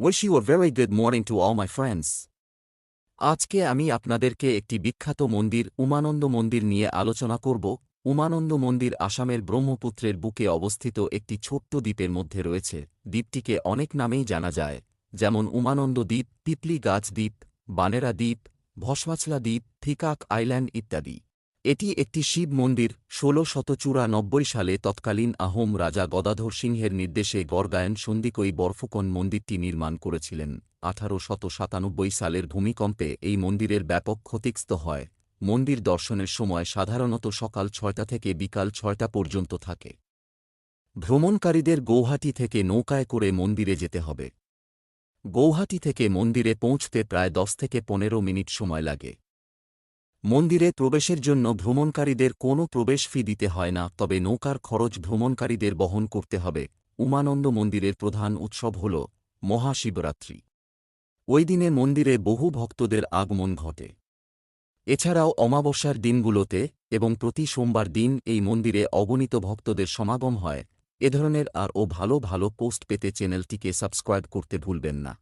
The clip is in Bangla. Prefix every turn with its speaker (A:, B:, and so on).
A: Wish you a very good morning to all my friends. আজকে আমি আপনাদেরকে একটি বিখ্যাত মন্দির, উমানন্দ মন্দির নিয়ে আলোচনা করব। উমানন্দ মন্দির আসামের ব্রহ্মপুত্রের বুকে অবস্থিত একটি ছোট্ট দ্বীপের মধ্যে রয়েছে। দ্বীপটিকে অনেক নামেই জানা যায়, যেমন উমানন্দ দ্বীপ পিপলি গাছ দ্বীপ, বানেরা দ্বীপ ভসমাছলা দ্বীপ, থিকাক আইল্যান্ড ইত্যাদি। এটি একটি শিব মন্দির, ষোলো শতচুরানব্বই সালে তৎকালীন আহোম রাজা গদাধর সিংহের নির্দেশে গড়গায়ন সন্দিকই বরফকন মন্দিরটি নির্মাণ করেছিলেন। আঠারো শত সাতানব্বই সালের ভূমিকম্পে এই মন্দিরের ব্যাপক ক্ষতিগ্রস্ত হয়। মন্দির দর্শনের সময় সাধারণত সকাল ছয়টা থেকে বিকাল ছয়টা পর্যন্ত থাকে। ভ্রমণকারীদের গৌহাটি থেকে নৌকায় করে মন্দিরে যেতে হবে। গৌহাটি থেকে মন্দিরে পৌঁছতে প্রায় দশ থেকে পনেরো মিনিট সময় লাগে। মন্দিরে প্রবেশের জন্য ভ্রমণকারীদের কোনো প্রবেশ ফি দিতে হয় না, তবে নৌকার খরচ ভ্রমণকারীদের বহন করতে হবে। উমানন্দ মন্দিরের প্রধান উৎসব হল মহাশিবরাত্রি। ওই দিনে মন্দিরে বহু ভক্তদের আগমন ঘটে। এছাড়াও অমাবস্যার দিনগুলোতে এবং প্রতি সোমবার দিন এই মন্দিরে অগণিত ভক্তদের সমাগম হয়। এ ধরনের আরও ভালো ভালো পোস্ট পেতে চ্যানেলটিকে সাবস্ক্রাইব করতে ভুলবেন না।